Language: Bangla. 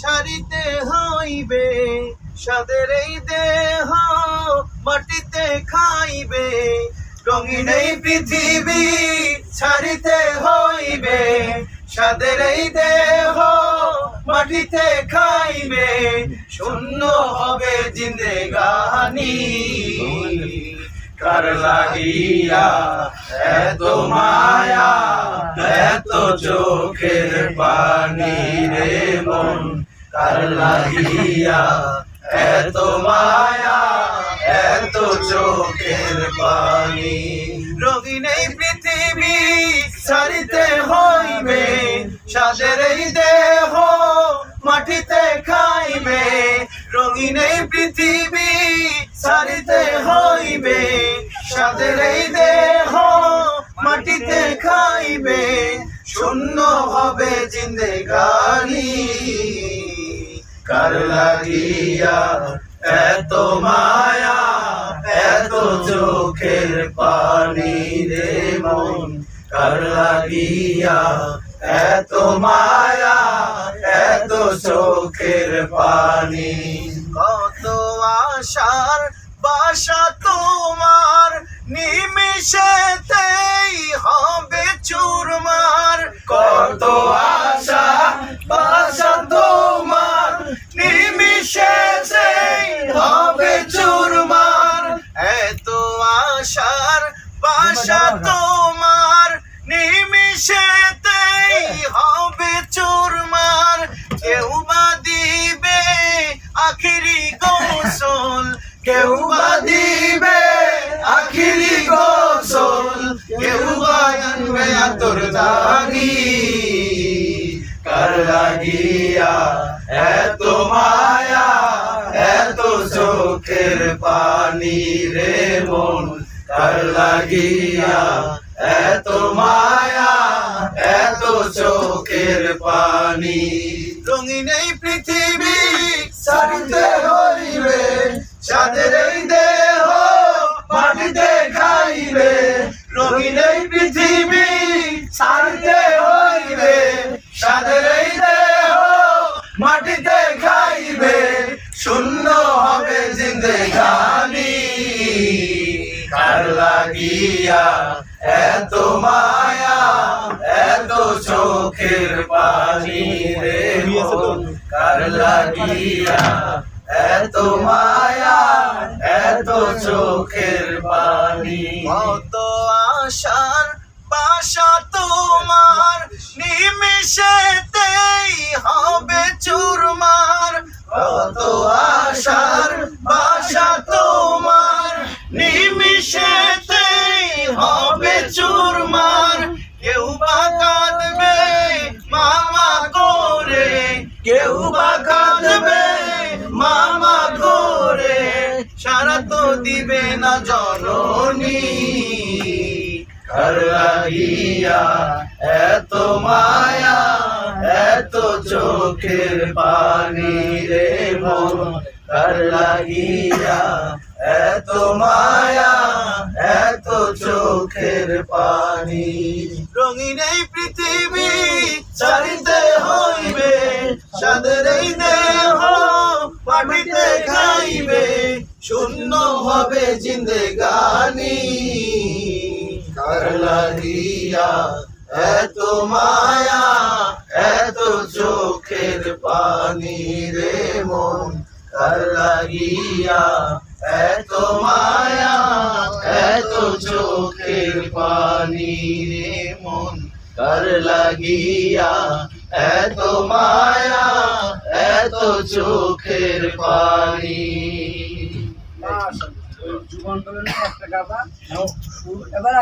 ছাড়িতে হইবে সাদের এই দেহ মাটিতে খাইবে। রঙিন এই পৃথিবী ছাড়িতে হইবে সাদের এই দেহ মাটিতে খাইবে। শূন্য হবে জিন্দেগানি কার লাগিয়া এত মায়া, এত চোখের পানি রে মন। এত মায়া, এত চোখের পানি। রঙিন এই পৃথিবী হইবে, সাদের এই দেহ মাটিতে খাইবে। রঙিন এই পৃথিবী, ছাড়িতে হইবে, সাদের এই দেহ মাটিতে খাইবে। শূন্য হবে জিন্দেগানি কার লাগিয়া এত মায়া এত চোখের পানি রে মন কার লাগিয়া এত মায়া এত চোখের পানি কত আশার বাসা তোমার নিমিশেতেই আখিরি গোসল, কেউ বা দিবে আখিরি গোসল, কেউ বা আনবে আতর দাগি। কার লাগিয়া এত মায়া, এত চোখের পানি রে মন। কার লাগিয়া এত মায়া, এত চোখের পানি। রঙিন এই পৃথিবী এই দেহ মাটিতে খাইবে। রঙিন এই পৃথিবী সারিতে হইবে। সাদের এই দেহ মাটিতে খাইবে। শূন্য হবে জিন্দেগানি। কার লাগিয়া এত মায়া এত চোখের পানি রে কার লাগিয়া এত মায়া এত চোখের পানি। কত আশার বাসা তোমার নিমিশেতেই হবে চুরমার। কত দিবে না জননী। লাগিয়া এত মায়া, এত চোখের পানি রে মন। লাগিয়া এত মায়া, এত চোখের পানি। রঙিন এই পৃথিবী, চারিতে লাগিয়া, এত মায়া, এত চোখের পানি রে মন কার লাগিয়া, এত মায়া, এত চোখের পানি রে মন কার লাগিয়া, এত মায়া, এত চোখের পানি। যুগান্তরের একটা এবার